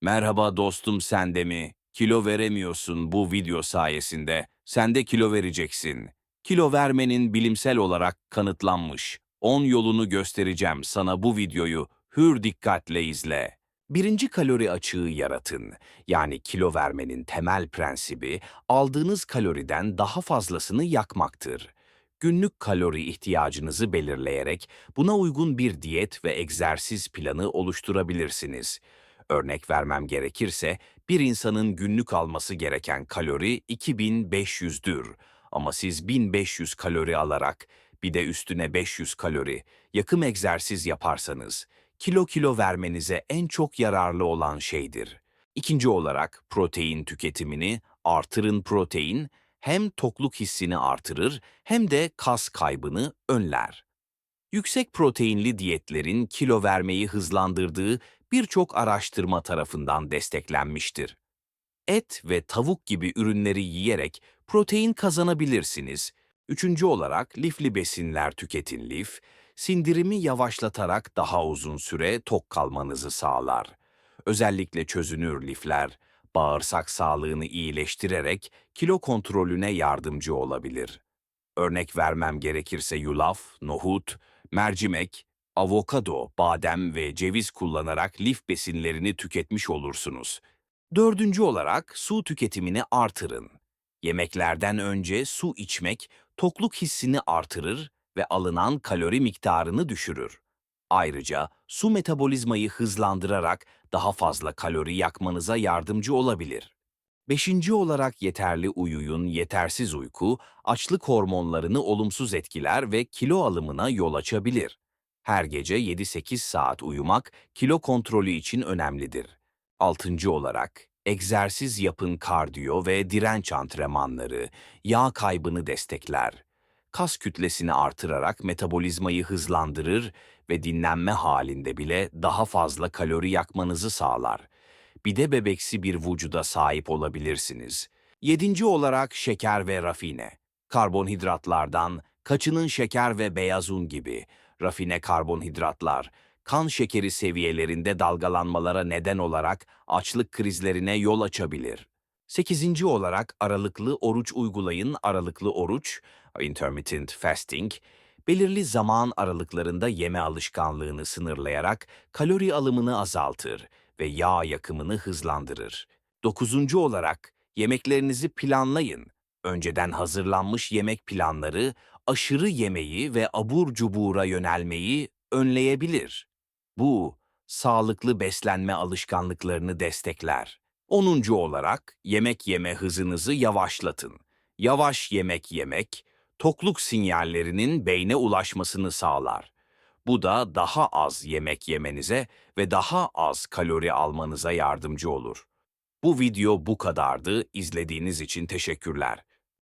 Merhaba dostum sen de mi? Kilo veremiyorsun bu video sayesinde. Sen de kilo vereceksin. Kilo vermenin bilimsel olarak kanıtlanmış. 10 yolunu göstereceğim sana bu videoyu. Hür dikkatle izle. Birinci kalori açığı yaratın. Yani kilo vermenin temel prensibi aldığınız kaloriden daha fazlasını yakmaktır. Günlük kalori ihtiyacınızı belirleyerek buna uygun bir diyet ve egzersiz planı oluşturabilirsiniz. Örnek vermem gerekirse bir insanın günlük alması gereken kalori 2500'dür. Ama siz 1500 kalori alarak bir de üstüne 500 kalori yakım egzersiz yaparsanız kilo kilo vermenize en çok yararlı olan şeydir. İkinci olarak protein tüketimini artırın protein hem tokluk hissini artırır hem de kas kaybını önler. Yüksek proteinli diyetlerin kilo vermeyi hızlandırdığı birçok araştırma tarafından desteklenmiştir. Et ve tavuk gibi ürünleri yiyerek protein kazanabilirsiniz. Üçüncü olarak lifli besinler tüketin lif, sindirimi yavaşlatarak daha uzun süre tok kalmanızı sağlar. Özellikle çözünür lifler, bağırsak sağlığını iyileştirerek kilo kontrolüne yardımcı olabilir. Örnek vermem gerekirse yulaf, nohut, mercimek, avokado, badem ve ceviz kullanarak lif besinlerini tüketmiş olursunuz. Dördüncü olarak su tüketimini artırın. Yemeklerden önce su içmek tokluk hissini artırır ve alınan kalori miktarını düşürür. Ayrıca su metabolizmayı hızlandırarak daha fazla kalori yakmanıza yardımcı olabilir. Beşinci olarak yeterli uyuyun, yetersiz uyku, açlık hormonlarını olumsuz etkiler ve kilo alımına yol açabilir. Her gece 7-8 saat uyumak kilo kontrolü için önemlidir. Altıncı olarak, egzersiz yapın kardiyo ve direnç antrenmanları, yağ kaybını destekler. Kas kütlesini artırarak metabolizmayı hızlandırır ve dinlenme halinde bile daha fazla kalori yakmanızı sağlar bir de bebeksi bir vücuda sahip olabilirsiniz. Yedinci olarak şeker ve rafine. Karbonhidratlardan kaçının şeker ve beyaz un gibi rafine karbonhidratlar, kan şekeri seviyelerinde dalgalanmalara neden olarak açlık krizlerine yol açabilir. Sekizinci olarak aralıklı oruç uygulayın. Aralıklı oruç, intermittent fasting, belirli zaman aralıklarında yeme alışkanlığını sınırlayarak kalori alımını azaltır ve yağ yakımını hızlandırır. Dokuzuncu olarak yemeklerinizi planlayın. Önceden hazırlanmış yemek planları aşırı yemeği ve abur cubura yönelmeyi önleyebilir. Bu, sağlıklı beslenme alışkanlıklarını destekler. Onuncu olarak yemek yeme hızınızı yavaşlatın. Yavaş yemek yemek, tokluk sinyallerinin beyne ulaşmasını sağlar. Bu da daha az yemek yemenize ve daha az kalori almanıza yardımcı olur. Bu video bu kadardı. İzlediğiniz için teşekkürler.